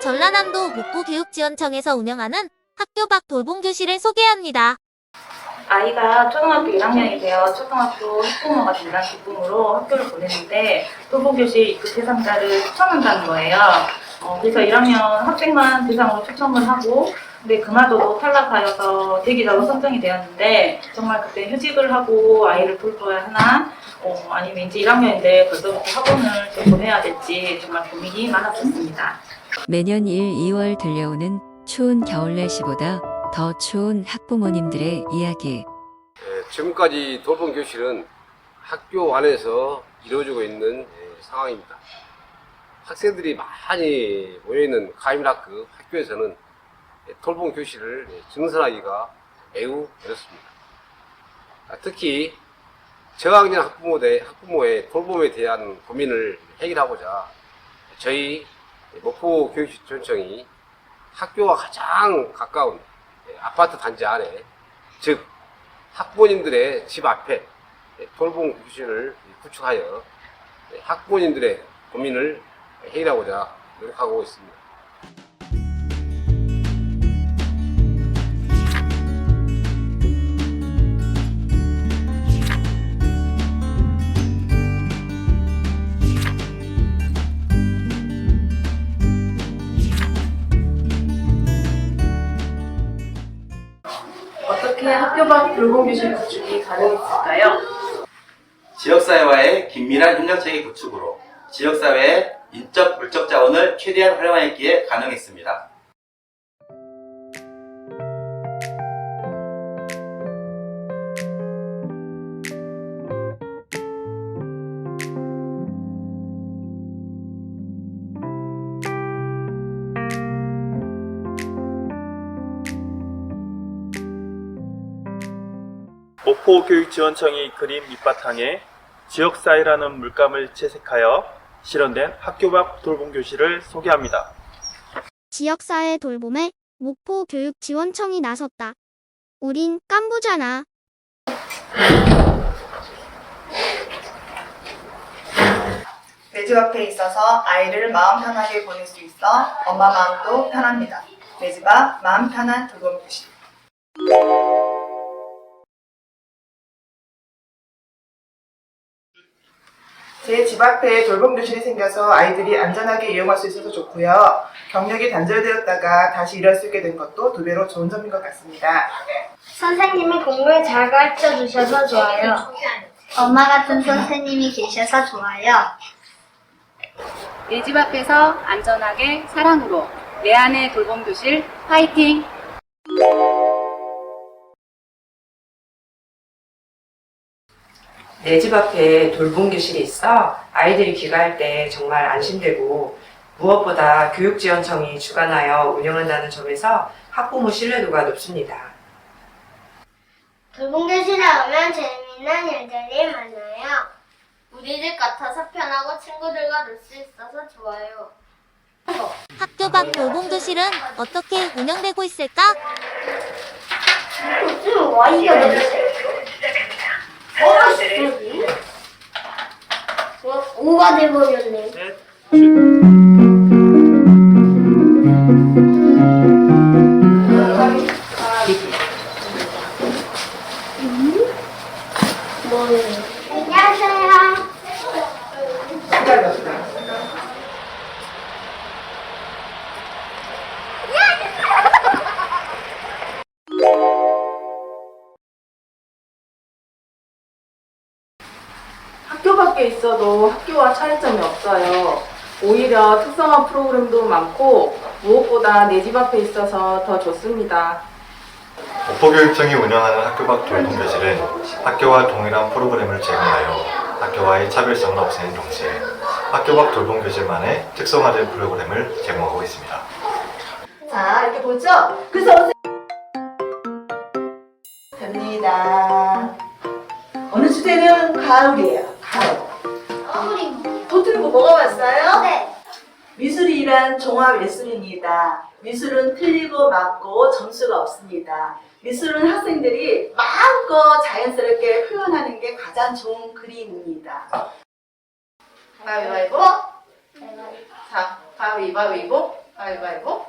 전라남도 목포교육지원청에서 운영하는 학교 밖 돌봄교실을 소개합니다. 아이가 초등학교 1학년이세요. 초등학교 학부모가 된다는 기쁨으로 학교를 보냈는데 돌봄교실 입학 대상자를 추천한다는 거예요. 어, 그래서 1학년 학생만 대상으로 추첨을 하고 근데 그마저도 탈락하여서 대기자로 선정이 되었는데 정말 그때 휴직을 하고 아이를 돌봐야 하나 어, 아니면 이제 1학년인데 벌써부터 학원을 좀 보내야 될지 정말 고민이 많았었습니다. 매년 1, 2월 들려오는 추운 겨울 날씨보다 더 추운 학부모님들의 이야기. 예, 지금까지 돌봄 교실은 학교 안에서 이루어지고 있는 예, 상황입니다. 학생들이 많이 모여있는 가임학교 학교에서는 예, 돌봄 교실을 예, 증설하기가 매우 어렵습니다. 아, 특히 저학년 학부모의 돌봄에 대한 고민을 해결하고자 저희 목포 교육지원청이 학교와 가장 가까운 예, 아파트 단지 안에 즉 학부모님들의 집 앞에 돌봄 교실을 구축하여 학부모님들의 고민을 해결하고자 노력하고 있습니다. 어떻게 학교 밖 돌봄교실 구축이 가능했을까요? 지역사회와의 긴밀한 협력체계 구축으로 지역사회의 인적, 물적 자원을 최대한 활용하기에 가능했습니다. 목포교육지원청이 그린 밑바탕에 지역사회라는 물감을 채색하여 실현된 학교 밖 돌봄 교실을 소개합니다. 지역사회 돌봄에 목포교육지원청이 나섰다. 우린 깐부잖아. 내집 앞에 있어서 아이를 마음 편하게 보낼 수 있어 엄마 마음도 편합니다. 내집앞 마음 편한 돌봄 교실. 제 집 앞에 돌봄 교실이 생겨서 아이들이 안전하게 이용할 수 있어서 좋고요. 경력이 단절되었다가 다시 일할 수 있게 된 것도 두 배로 좋은 점인 것 같습니다. 선생님이 공부를 잘 가르쳐 주셔서 좋아요. 엄마 같은 선생님이 계셔서 좋아요. 내 집 앞에서 안전하게 사랑으로 내 안의 돌봄 교실 화이팅! 내 집 앞에 돌봄 교실이 있어 아이들이 귀가할 때 정말 안심되고 무엇보다 교육지원청이 주관하여 운영한다는 점에서 학부모 신뢰도가 높습니다. 돌봄교실에 오면 재미있는 일들이 많아요. 우리 집 같아서 편하고 친구들과 놀 수 있어서 좋아요. 학교 밖 돌봄교실은 어떻게 운영되고 있을까? 좀 와이가 어, 오가 돼버렸네. 안녕 있어도 학교와 차이점이 없어요. 오히려 특성화 프로그램도 많고 무엇보다 내 집 앞에 있어서 더 좋습니다. 목포교육청이 운영하는 학교 밖 돌봄교실은 학교와 동일한 프로그램을 제공하여 학교와의 차별성을 없애는 동시에 학교 밖 돌봄교실만의 특성화된 프로그램을 제공하고 있습니다. 자, 이렇게 보죠? 그래서 됩니다. 어느 주제는 가을이에요. 가을. 뭐가 왔어요? 네. 미술이란 종합 예술입니다. 미술은 틀리고 맞고 점수가 없습니다. 미술은 학생들이 마음껏 자연스럽게 표현하는 게 가장 좋은 그림입니다. 가위바위보. 자, 가위바위보. 가위바위보.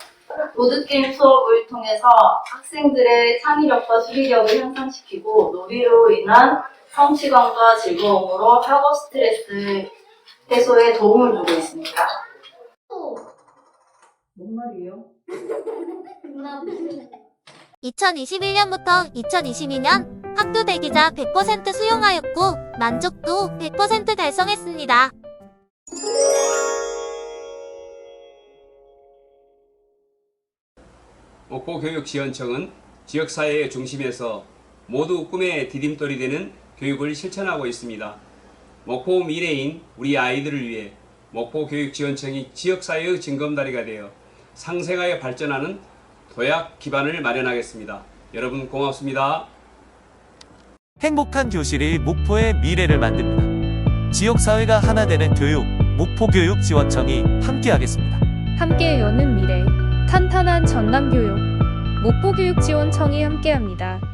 보드게임 수업을 통해서 학생들의 창의력과 수리력을 향상시키고 놀이로 인한 성취감과 즐거움으로 학업 스트레스 해소에 도움을 주고 있습니다. 뭔 말이에요? 2021년부터 2022년 학교 대기자 100% 수용하였고 만족도 100% 달성했습니다. 목포교육지원청은 지역사회의 중심에서 모두 꿈의 디딤돌이 되는 교육을 실천하고 있습니다. 목포 미래인 우리 아이들을 위해 목포교육지원청이 지역사회의 징검다리가 되어 상생하여 발전하는 도약 기반을 마련하겠습니다. 여러분 고맙습니다. 행복한 교실이 목포의 미래를 만듭니다. 지역사회가 하나 되는 교육, 목포교육지원청이 함께하겠습니다. 함께 여는 미래, 탄탄한 전남교육, 목포교육지원청이 함께합니다.